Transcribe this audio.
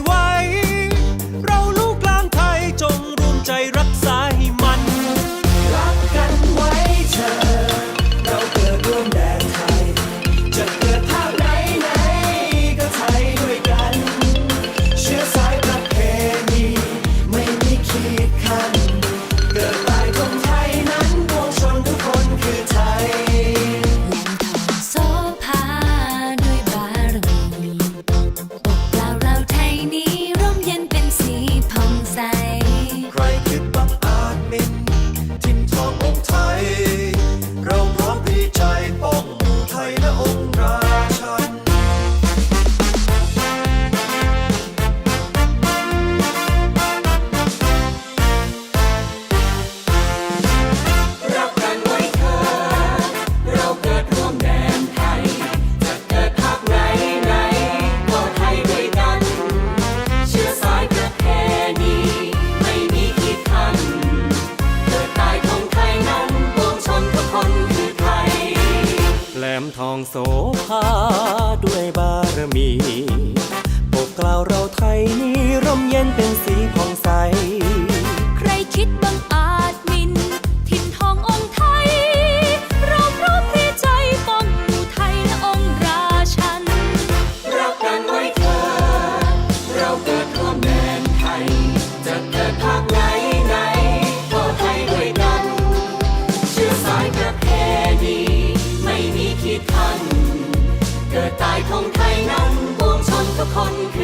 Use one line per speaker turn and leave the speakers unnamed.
Why? มทอง
โสภาด้วยบารมีปกกล่า
วเราไทยนี้ร่มเย็น
เป็นสีผ่องส
คนคือ